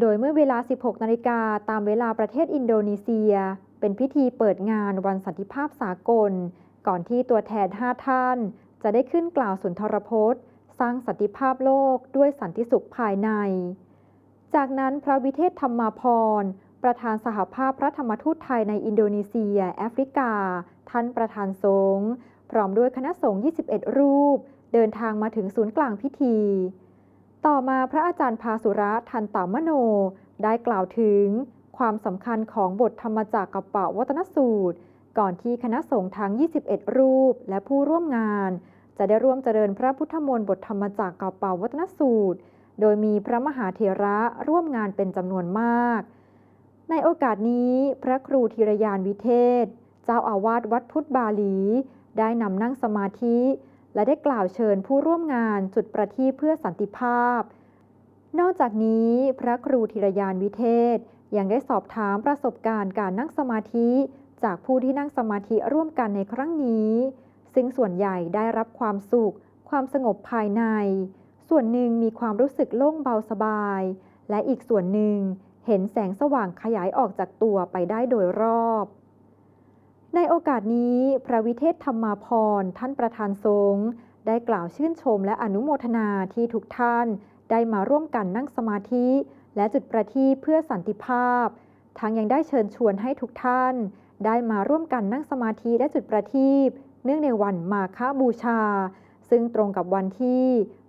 โดยเมื่อเวลา 16 นาฬิกาตามเวลาประเทศอินโดนีเซีย เป็นพิธีเปิดงานวันสันติภาพสากล ก่อนที่ตัวแทน 5 ท่าน จะได้ขึ้นกล่าวสุนทรพจน์ สร้างสันติภาพโลกด้วยสันติสุขภายใน จากนั้นพระวิเทศธรรมาพร ประธานสหภาพพระธรรมทูตไทยในอินโดนีเซีย แอฟริกา ท่านประธานสงฆ์พร้อมด้วยคณะสงฆ์ 21 รูป เดินทางมาถึงศูนย์กลางพิธี ต่อมาพระอาจารย์ภาสุระทันตามโน ได้กล่าวถึง ความสำคัญของบทธรรมจักรกับปวัตนสูตร ก่อนที่คณะสงฆ์ทั้ง 21 รูป และผู้ร่วมงาน จะได้ร่วมเจริญพระพุทธมนต์บทธรรมจักรกับปวัตนสูตร โดยมีพระมหาเถระร่วมงานเป็นจำนวนมาก ในโอกาสนี้ พระครูธีรยานวิเทศ เจ้าอาวาสวัดพุทธบาลี ได้นำนั่งสมาธิ และได้กล่าวเชิญผู้ร่วมงานจุดประทีปเพื่อสันติภาพ นอกจากนี้พระครูธีรยานวิเทศ ยังได้สอบถามประสบการณ์การนั่งสมาธิ จากผู้ที่นั่งสมาธิร่วมกันในครั้งนี้ ซึ่งส่วนใหญ่ได้รับความสุข ความสงบภายใน ส่วนหนึ่งมีความรู้สึกโล่งเบาสบาย และอีกส่วนหนึ่งเห็นแสงสว่างขยายออกจากตัวไปได้โดยรอบ ในโอกาสนี้พระวิเทศธรรมาพรณ์ท่านประธานสงฆ์ได้กล่าวชื่นชมและอนุโมทนาที่ทุกท่าน ได้มาร่วมกันนั่งสมาธิ และจุดประทีปเพื่อสันติภาพ ทั้งยังได้เชิญชวนให้ทุกท่าน ได้มาร่วมกันนั่งสมาธิและจุดประทีปเนื่องในวันมาฆบูชา ซึ่งตรงกับวันที่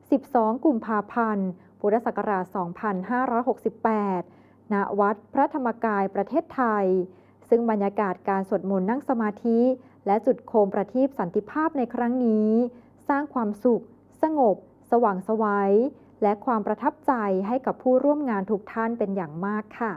12 กุมภาพันธ์ พุทธศักราช 2568 ณ วัดพระธรรมกายประเทศไทย ซึ่งบรรยากาศการสวดมนต์นั่งสมาธิ และจุดโคมประทีปสันติภาพในครั้งนี้ สร้างความสุข สงบ สว่างไสวัยและความประทับใจให้กับผู้ร่วมงานทุกท่านเป็นอย่างมากค่ะ